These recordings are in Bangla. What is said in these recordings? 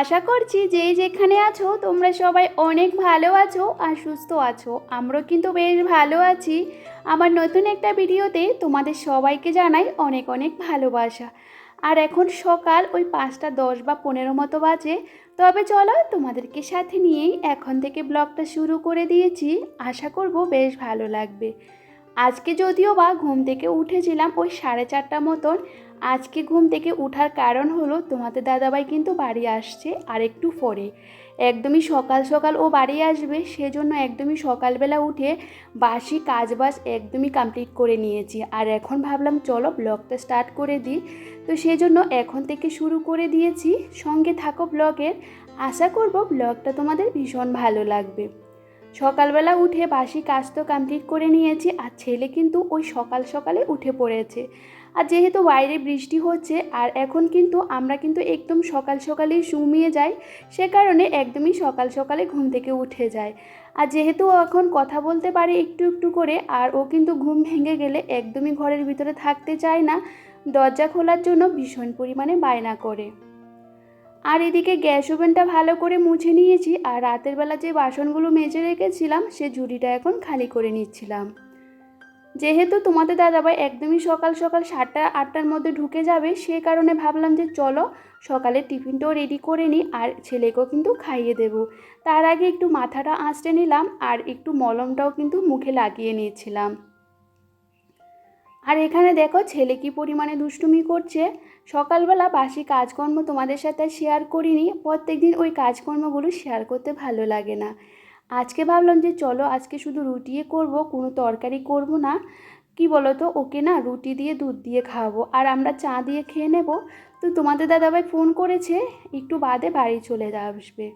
আশা করছি যে যেখানে আছো, তোমরা সবাই অনেক ভালো আছো আর সুস্থ আছো। আমরাও কিন্তু বেশ ভালো আছি। আমার নতুন একটা ভিডিওতে তোমাদের সবাইকে জানাই অনেক অনেক ভালোবাসা। আর এখন সকাল ওই পাঁচটা দশ বা পনেরো মতো বাজে। তবে চলো তোমাদেরকে সাথে নিয়েই এখন থেকে ব্লগটা শুরু করে দিয়েছি। আশা করব বেশ ভালো লাগবে। আজকে যদিও বা ঘুম থেকে উঠেছিলাম ওই সাড়ে চারটা মতন আজকে ঘুম থেকে ওঠার কারণ হলো তোমাদের দাদাভাই কিন্তু বাড়ি আসছে আর একটু পরে। একদমই সকাল সকাল ও বাড়ি আসবে, সেজন্য একদমই সকালবেলা উঠে বাসি কাজবাজ একদমই কমপ্লিট করে নিয়েছি। আর এখন ভাবলাম, চলো ব্লগটা স্টার্ট করে দিই। তো সেজন্য এখন থেকে শুরু করে দিয়েছি। সঙ্গে থাকো ব্লগের। আশা করব ব্লগটা তোমাদের ভীষণ ভালো লাগবে। সকালবেলা উঠে বাসি কাজ তো কমপ্লিট করে নিয়েছি, আর ছেলে কিন্তু ওই সকাল সকালে উঠে পড়েছে। আর যেহেতু বাইরে বৃষ্টি হচ্ছে, আর এখন কিন্তু আমরা কিন্তু একদম সকাল সকালেই শুমিয়ে যাই, সে কারণে একদমই সকাল সকালে ঘুম থেকে উঠে যায়। আর যেহেতু ও এখন কথা বলতে পারে একটু একটু করে, আর ও কিন্তু ঘুম ভেঙে গেলে একদমই ঘরের ভিতরে থাকতে চায় না, দরজা খোলার জন্য ভীষণ পরিমাণে বায়না করে। আর এদিকে গ্যাস ওভেনটা ভালো করে মুছে নিয়েছি, আর রাতের বেলা যে বাসনগুলো মেজে রেখেছিলাম, সে ঝুড়িটা এখন খালি করে নিচ্ছিলাম। যেহেতু তোমাদের দাদাভাই একদমই সকাল সকাল সাতটা, আটটার মধ্যে ঢুকে যাবে, সে কারণে ভাবলাম যে চলো সকালে টিফিনটাও রেডি করে নিই, আর ছেলেকেও কিন্তু খাইয়ে দেব। তার আগে একটু মাথাটা আঁচড়ে নিলাম, আর একটু মলমটাও কিন্তু মুখে লাগিয়ে নিয়েছিলাম। আর এখানে দেখো ছেলে কি পরিমাণে দুষ্টুমি করছে? সকালবেলা বাসি কাজকর্ম তোমাদের সাথে শেয়ার করিনি। প্রত্যেক দিন ওই কাজকর্মগুলো শেয়ার করতে ভালো লাগে না। আজকে ভাবলাম যে চলো আজকে শুধু রুটিয়ে করব, কোনো তরকারি করব না। কি বলো তো ওকে না রুটি দিয়ে দুধ দিয়ে খাওয়াবো। আর আমরা চা দিয়ে খেয়ে নেব। তো তোমাদের দাদাভাই ফোন করেছে, একটু বাদে বাড়ি চলে আসবে।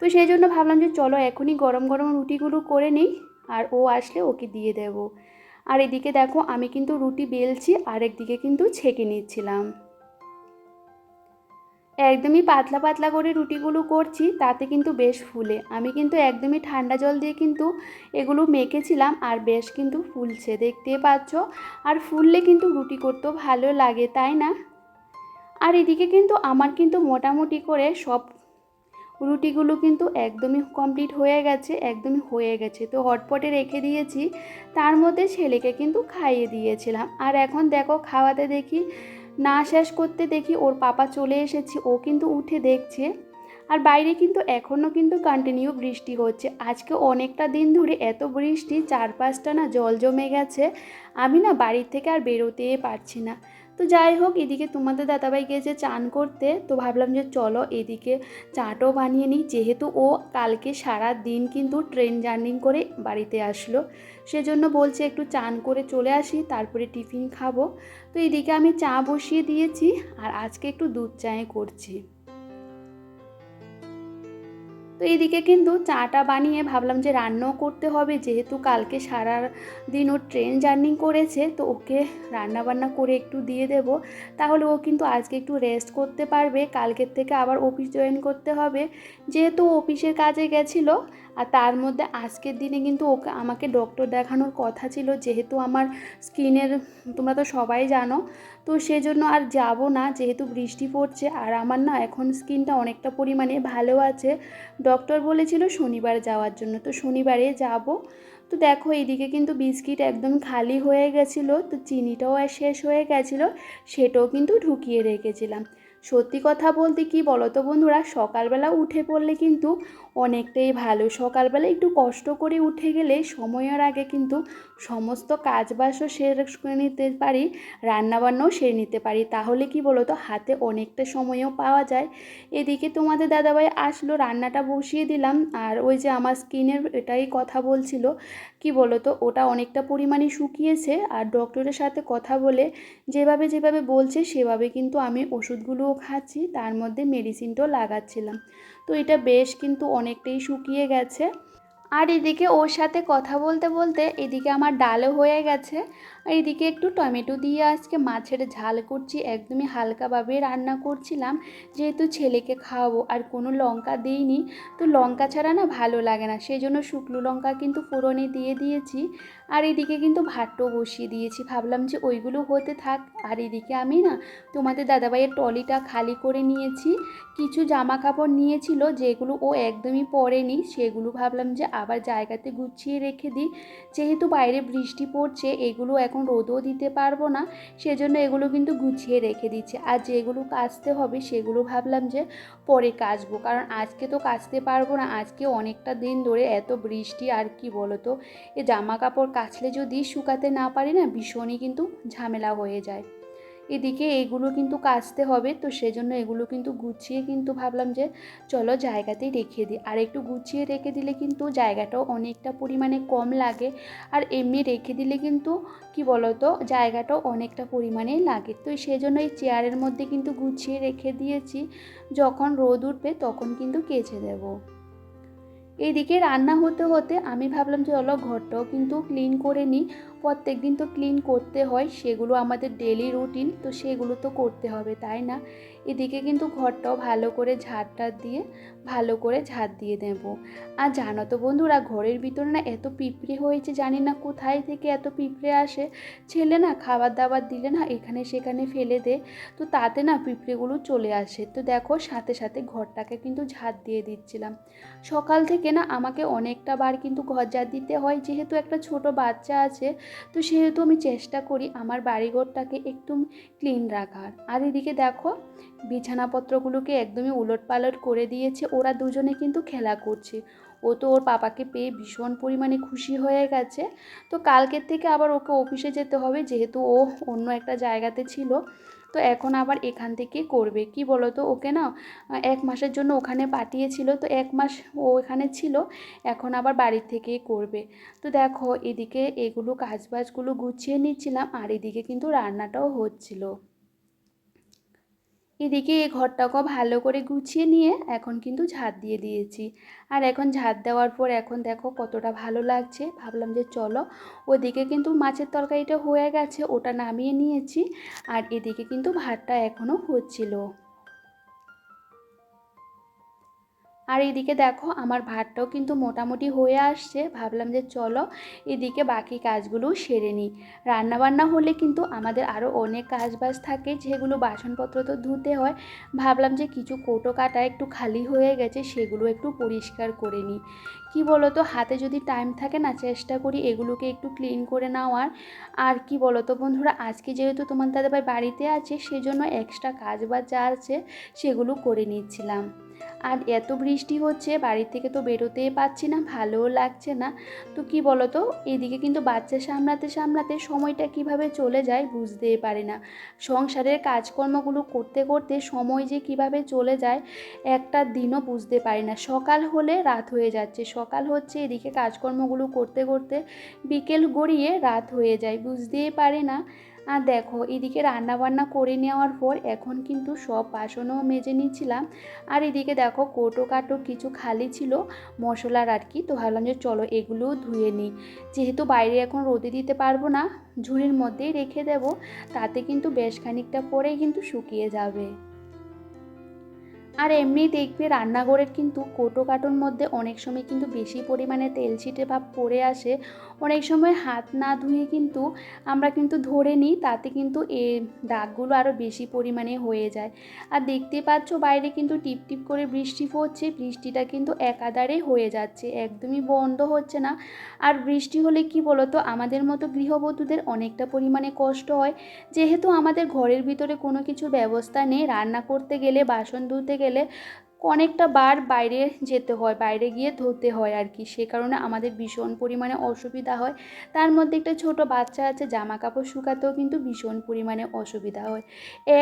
তো সেই জন্য ভাবলাম যে চলো এখনই গরম গরম রুটিগুলো করে নিই। আর ও আসলে ওকে দিয়ে দেব। আর এদিকে দেখো, আমি কিন্তু রুটি বেলছি আর একদিকে কিন্তু ছেঁকে নিচ্ছিলাম। একদমই পাতলা পাতলা করে রুটিগুলো করছি, তাতে কিন্তু বেশ ফুলে। আমি কিন্তু একদমই ঠান্ডা জল দিয়ে কিন্তু এগুলো মেখেছিলাম, আর বেশ কিন্তু ফুলছে, দেখতে পাচ্ছ? আর ফুললে কিন্তু রুটি করতেও ভালো লাগে, তাই না? আর এদিকে কিন্তু আমার কিন্তু মোটামুটি করে সব রুটিগুলো কিন্তু একদমই কমপ্লিট হয়ে গেছে, একদমই হয়ে গেছে। তো হটপটে রেখে দিয়েছি, তার মধ্যে ছেলেকে কিন্তু খাইয়ে দিয়েছিলাম। আর এখন দেখো খাওয়াতে দেখি, না শেষ করতে দেখি ওর পাপা চলে এসেছে, ও কিন্তু উঠে দেখছে। আর বাইরে কিন্তু এখনও কিন্তু কন্টিনিউ বৃষ্টি হচ্ছে। আজকে অনেকটা দিন ধরে এত বৃষ্টি, চারপাশটা না জল জমে গেছে। আমি না বাড়ির থেকে আর বেরোতে পারছি না। তো যাই হোক, এদিকে তোমাদের দাদাভাই গেছে চান করতে, তো ভাবলাম যে চলো এদিকে চাটও বানিয়ে নিই। যেহেতু ও কালকে সারা দিন কিন্তু ট্রেন জার্নি করে বাড়িতে আসলো, সেজন্য বলছে একটু চান করে চলে আসি, তারপরে টিফিন খাব। তো এদিকে আমি চা বসিয়ে দিয়েছি, আর আজকে একটু দুধ চায়ে করছি। এইদিকে কিন্তু চাটা বানিয়ে ভাবলাম যে রান্নাও করতে হবে। যেহেতু কালকে সারা দিন ও ট্রেন জার্নি করেছে, তো ওকে রান্না বান্না করে একটু দিয়ে দেব। তাহলে ও কিন্তু আজকে একটু রেস্ট করতে পারবে। কালকের থেকে আবার অফিস জয়েন করতে হবে। যেহেতু অফিসের কাজে গেছিল, আর তার মধ্যে আজকের দিনে কিন্তু ওকে, আমাকে ডক্টর দেখানোর কথা ছিল। যেহেতু আমার স্কিনের তোমরা তো সবাই জানো, তো সেজন্য আর যাব না। যেহেতু বৃষ্টি পড়ছে, আর আমার না এখন স্কিনটা অনেকটা পরিমাণে ভালো আছে। ডক্টর বলেছিল শনিবার যাওয়ার জন্য। তো শনিবারে যাব। তো দেখো এইদিকে কিন্তু বিস্কিট একদম খালি হয়ে গেছিল, তো চিনিটাও শেষ হয়ে গেছিল, সেটাও কিন্তু ঢুকিয়ে রেখেছিলাম। সত্যি কথা বলতে কি বলতো বন্ধুরা, সকালবেলা উঠে পড়লে কিন্তু অনেকটাই ভালো। সকালবেলা একটু কষ্ট করে উঠে গেলে সময়ের আগে কিন্তু সমস্ত কাজবাসও সেরে নিতে পারি, রান্নাবান্নাও সেরে নিতে পারি। তাহলে কি বলো তো হাতে অনেকটা সময়ও পাওয়া যায়। এদিকে তোমাদের দাদাভাই আসলো, রান্নাটা বসিয়ে দিলাম। আর ওই যে আমার স্কিনের এটাই কথা বলছিল, কি বলো তো ওটা অনেকটা পরিমাণে শুকিয়েছে। আর ডক্টরের সাথে কথা বলে, যেভাবে যেভাবে বলছে, সেভাবে কিন্তু আমি ওষুধগুলোও খাচ্ছি। তার মধ্যে মেডিসিনটাও লাগাচ্ছিলাম। তো এটা বেশ কিন্তু অনেকটাই শুকিয়ে গেছে। আর এদিকে ওর সাথে কথা বলতে বলতে এদিকে আমার ডালও হয়ে গেছে। আর এদিকে একটু টমেটো দিয়ে আজকে মাছের ঝাল করছি, একদমই হালকাভাবে রান্না করছিলাম। যেহেতু ছেলেকে খাওয়াবো, আর কোনো লঙ্কা দিইনি, তো লঙ্কা ছাড়া না ভালো লাগে না। সেই জন্য শুকনো লঙ্কা কিন্তু ফোড়নে দিয়ে দিয়েছি। আর এদিকে কিন্তু ভাতটাও বসিয়ে দিয়েছি। ভাবলাম যে ওইগুলো হতে থাক। আর এদিকে আমি না তোমাদের দাদাভাইয়ের টলিটা খালি করে নিয়েছি। কিছু জামা কাপড় নিয়েছিল, যেগুলো ও একদমই পরেনি। সেগুলো ভাবলাম যে আবার জায়গাতে গুছিয়ে রেখে দিই। যেহেতু বাইরে বৃষ্টি পড়ছে, এগুলো এখন রোদও দিতে পারব না। সেজন্য এগুলো কিন্তু গুছিয়ে রেখে দিচ্ছে। আর যেগুলো কাচতে হবে সেগুলো ভাবলাম যে পরে কাচবো। কারণ আজকে তো কাচতে পারব না। আজকে অনেকটা দিন ধরে এত বৃষ্টি আর কি বলো তো? এ জামা কাপড় কাচলে যদি শুকাতে না পারি না, ভীষণই কিন্তু ঝামেলা হয়ে যায়। এদিকে এগুলো কিন্তু কাচতে হবে। তো সেজন্য এগুলো কিন্তু গুছিয়ে কিন্তু ভাবলাম যে চলো জায়গাতেই রেখে দিই। আর একটু গুছিয়ে রেখে দিলে কিন্তু জায়গাটাও অনেকটা পরিমাণে কম লাগে। আর এমনি রেখে দিলে কিন্তু কি বলতো? জায়গাটাও অনেকটা পরিমাণে লাগে। তো সেই জন্য এই চেয়ারের মধ্যে কিন্তু গুছিয়ে রেখে দিয়েছি। যখন রোদ উঠবে তখন কিন্তু কেচে দেবো। এইদিকে রান্না হতে হতে আমি ভাবলাম যে চলো ঘরটাও কিন্তু ক্লিন করে নিই। প্রত্যেক দিন তো ক্লিন করতে হয়, সেগুলো আমাদের ডেলি রুটিন তো সেগুলো তো করতে হবে, তাই না? এদিকে কিন্তু ঘরটাও ভালো করে ঝাড়টা দিয়ে, ভালো করে ঝাড় দিয়ে দেব আর জানো তো বন্ধুরা, ঘরের ভিতরে না এত পিঁপড়ে হয়েছে, জানি না কোথায় থেকে এত পিঁপড়ে আসে। ছেলে না খাবার দাবার দিলে না এখানে সেখানে ফেলে দে তো তাতে না পিঁপড়েগুলো চলে আসে। তো দেখো, সাথে সাথে ঘরটাকে কিন্তু ঝাড় দিয়ে দিচ্ছিলাম। সকাল থেকে না আমাকে অনেকটা বার কিন্তু ঘর ঝাড় দিতে হয়, যেহেতু একটা ছোট বাচ্চা আছে তো সেহেতু আমি চেষ্টা করি আমার বাড়িঘরটাকে একটু ক্লিন রাখার। আর এদিকে দেখো, বিছানাপত্রগুলোকে একদমই উলট পালট করে দিয়েছে। ওরা দুজনে কিন্তু খেলা করছে। ও তো ওর পাপাকে পেয়ে ভীষণ পরিমাণে খুশি হয়ে গেছে। তো কালকের থেকে আবার ওকে অফিসে যেতে হবে, যেহেতু ও অন্য একটা জায়গাতে ছিল। তো এখন আবার এখান থেকে করবে। কি বলো তো ওকে না, এক মাসের জন্য ওখানে পাঠিয়েছিল, তো এক মাস ও এখানে ছিল, এখন আবার বাড়ির থেকেই করবে। তো দেখো, এদিকে এগুলো কাজবাজগুলো গুছিয়ে নিচ্ছিলাম, আর এদিকে কিন্তু রান্নাটাও হচ্ছিল। এদিকে এই ঘরটাকে ভালো করে গুছিয়ে নিয়ে এখন কিন্তু ঝাঁত দিয়ে দিয়েছি। আর এখন ঝাড় দেওয়ার পর এখন দেখো কতটা ভালো লাগছে। ভাবলাম যে চলো, ওদিকে কিন্তু মাছের তরকারিটা হয়ে গেছে, ওটা নামিয়ে নিয়েছি। আর এদিকে কিন্তু ভাতটা এখনও হচ্ছিল। আর এদিকে দেখো আমার ভাতটাও কিন্তু মোটামুটি হয়ে আসছে। ভাবলাম যে চলো এদিকে বাকি কাজগুলো সেরে নিই। রান্নাবান্না হলে কিন্তু আমাদের আরও অনেক কাজ কাজবাজ থাকে, যেগুলো বাসনপত্র তো ধুতে হয়। ভাবলাম যে কিছু কোটো কাটা একটু খালি হয়ে গেছে, সেগুলো একটু পরিষ্কার করে নিই। কি বলো তো হাতে যদি টাইম থাকে না, চেষ্টা করি এগুলোকে একটু ক্লিন করে নেওয়ার। আর কি বলো তো বন্ধুরা, আজকে যেহেতু তোমার দাদাভাই বাড়িতে আছে, সেজন্য এক্সট্রা কাজ বা যা আছে, সেগুলো করে নিচ্ছিলাম। আর এত বৃষ্টি হচ্ছে বাড়ি থেকে তো বেরোতেই পাচ্ছি না, ভালোও লাগছে না। তো কি বলো তো এদিকে কিন্তু বাচ্চা সামলাতে সামলাতে সময়টা কীভাবে চলে যায় বুঝতেই পারি না। সংসারের কাজকর্মগুলো করতে করতে সময় যে কীভাবে চলে যায়, একটা দিনও বুঝতে পারি না। সকাল হলে রাত হয়ে যাচ্ছে সকাল হচ্ছে, এদিকে কাজকর্মগুলো করতে করতে বিকেল গড়িয়ে রাত হয়ে যায়, বুঝতেই পারে না। আর দেখো, এদিকে রান্না বান্না করে নেওয়ার পর এখন কিন্তু সব বাসনও মেজে নিচ্ছিলাম। আর এদিকে দেখো, কোটো কাটো কিছু খালি ছিল, মশলার আর কি, তো ভাবলাম যে চলো এগুলোও ধুয়ে নিই। যেহেতু বাইরে এখন রোদে দিতে পারব না, ঝুড়ির মধ্যেই রেখে দেব, তাতে কিন্তু বেশ খানিকটা পরেই কিন্তু শুকিয়ে যাবে। আর এমনি দেখবে রান্নাঘরের কিন্তু কোটো কাটোর মধ্যে অনেক সময় কিন্তু বেশি পরিমাণে তেল ছিটে ভাব পড়ে আসে। অনেক সময় হাত না ধুয়ে কিন্তু আমরা কিন্তু ধরে নিই, তাতে কিন্তু এ দাগগুলো আরও বেশি পরিমাণে হয়ে যায়। আর দেখতে পাচ্ছ বাইরে কিন্তু টিপ টিপ করে বৃষ্টি পড়ছে, বৃষ্টিটা কিন্তু একাধারে হয়ে যাচ্ছে, একদমই বন্ধ হচ্ছে না। আর বৃষ্টি হলে কি বলতো, আমাদের মতো গৃহবধূদের অনেকটা পরিমাণে কষ্ট হয়। যেহেতু আমাদের ঘরের ভিতরে কোনো কিছু ব্যবস্থা নেই, রান্না করতে গেলে, বাসন ধুতে গেলে অনেকটা বার বাইরে যেতে হয়, বাইরে গিয়ে ধুতে হয় আর কি সে কারণে আমাদের ভীষণ পরিমাণে অসুবিধা হয়। তার মধ্যে একটা ছোট বাচ্চা আছে জামা কাপড় শুকাতেও কিন্তু ভীষণ পরিমাণে অসুবিধা হয়।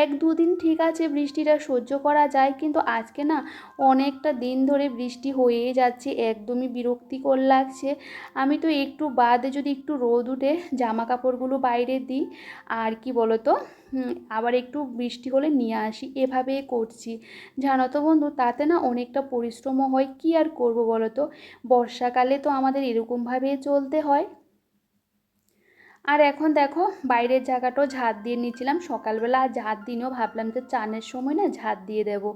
এক দুদিন ঠিক আছে বৃষ্টিটা সহ্য করা যায়, কিন্তু আজকে না অনেকটা দিন ধরে বৃষ্টি হয়েই যাচ্ছে, একদমই বিরক্তিকর লাগছে। আমি তো একটু বাদে যদি একটু রোদ উঠে জামা কাপড়গুলো বাইরে দিই, আর কি বলতো? আবার একটু বৃষ্টি হলে নিয়ে আসি এভাবে করছি। জানো তো বন্ধু, তাতে না অনেকটা পরিশ্রমও হয়, কি আর করব বলো তো? বর্ষাকালে তো আমাদের এরকমভাবে চলতে হয়। আর এখন দেখো, বাইরের জায়গাটাও ঝাঁট দিয়ে নিচ্ছিলাম সকালবেলা আর ঝাঁট দিনেও ভাবলাম যে চানের সময় না ঝাঁট দিয়ে দেবো।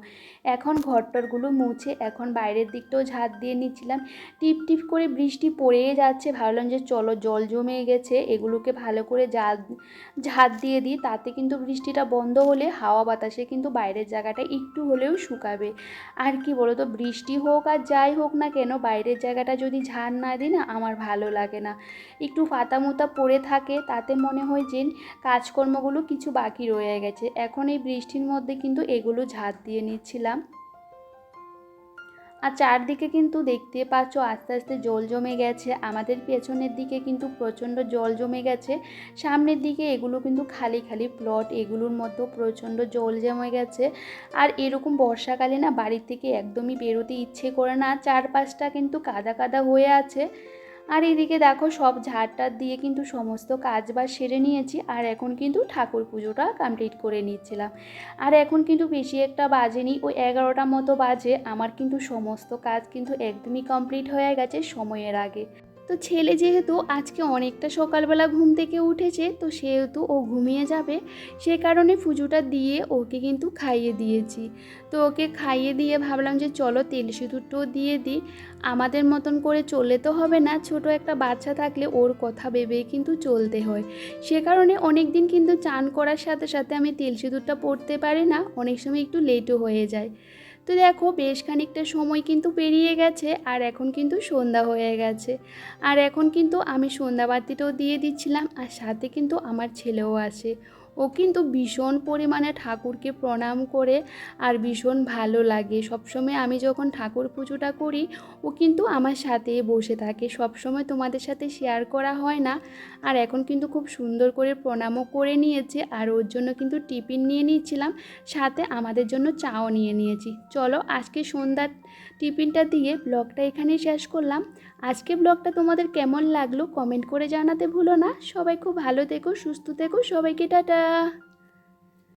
এখন ঘরটরগুলো মুছে এখন বাইরের দিকটাও ঝাঁট দিয়ে নিচ্ছিলাম। টিপ টিপ করে বৃষ্টি পড়েই যাচ্ছে। ভাবলাম যে চলো জল জমে গেছে, এগুলোকে ভালো করে জাল ঝাঁট দিয়ে দিই। তাতে কিন্তু বৃষ্টিটা বন্ধ হলে হাওয়া বাতাসে কিন্তু বাইরের জায়গাটা একটু হলেও শুকাবে। আর কি বলো তো বৃষ্টি হোক আর যাই হোক না কেন, বাইরের জায়গাটা যদি ঝাড় না দিই না, আমার ভালো লাগে না। একটু ফাতা মুতা পড়ে থাকে তাতে মনে হয় যে কাজকর্মগুলো কিছু বাকি রয়ে গেছে। এখন এই বৃষ্টির মধ্যে কিন্তু এগুলো ঝাড় দিয়ে নিচ্ছিলাম। আর চারদিকে কিন্তু দেখতে পাচ্ছ আস্তে আস্তে জল জমে গেছে। আমাদের পেছনের দিকে কিন্তু প্রচণ্ড জল জমে গেছে। সামনের দিকে এগুলো কিন্তু খালি খালি প্লট, এগুলোর মধ্যেও প্রচণ্ড জল জমে গেছে। আর এরকম বর্ষাকালে না বাড়ির থেকে একদমই বেরোতে ইচ্ছে করে না। চারপাশটা কিন্তু কাদা কাদা হয়ে আছে। আর এদিকে দেখো সব ঝাড়টা দিয়ে কিন্তু সমস্ত কাজ বাজ সেরে নিয়েছি, আর এখন কিন্তু ঠাকুর পুজোটা কমপ্লিট করে নিচ্ছিলাম। আর এখন কিন্তু বেশি একটা বাজেনি ওই এগারোটা মতো বাজে, আমার কিন্তু সমস্ত কাজ কিন্তু একদমই কমপ্লিট হয়ে গেছে সময়ের আগে। তো ছেলে যেহেতু আজকে অনেকটা সকালবেলা ঘুম থেকে উঠেছে, তো সেহেতু ও ঘুমিয়ে যাবে। সে কারণে পুজোটা দিয়ে ওকে কিন্তু খাইয়ে দিয়েছি। তো ওকে খাইয়ে দিয়ে ভাবলাম যে চলো তেল সিঁদুরটাও দিয়ে দিই। আমাদের মতন করে চললে তো হবে না, ছোট একটা বাচ্চা থাকলে ওর কথা ভেবেই কিন্তু চলতে হয়। সে কারণে অনেক দিন কিন্তু চান করার সাথে সাথে আমি তেল সিঁদুরটা পড়তে পারি না, অনেক সময় একটু লেটও হয়ে যায়। তো দেখো বেশ খানিকটা সময় কিন্তু পেরিয়ে গেছে আর এখন কিন্তু সন্ধ্যা হয়ে গেছে। আর এখন কিন্তু আমি সন্ধ্যাবাতিটাও দিয়ে দিচ্ছিলাম আর সাথে কিন্তু আমার ছেলেও আসে। ও কিন্তু ভীষণ পরিমাণে ঠাকুরকে প্রণাম করে আর ভীষণ ভালো লাগে। সবসময় আমি যখন ঠাকুর পুজোটা করি, ও কিন্তু আমার সাথেই বসে থাকে। সবসময় তোমাদের সাথে শেয়ার করা হয় না। আর এখন কিন্তু খুব সুন্দর করে প্রণামও করে নিয়েছে আর ওর জন্য কিন্তু টিফিন নিয়ে নিচ্ছিলাম সাথে আমাদের জন্য চাও নিয়ে নিয়েছি। চলো আজকে সন্ধ্যার টিফিনটা দিয়ে ব্লগটা এখানেই শেষ করলাম। আজকে ব্লগটা তোমাদের কেমন লাগল কমেন্ট করে জানাতে ভুলো না। সবাই খুব ভালো থেকো, সুস্থ থেকো। সবাইকে টাটা।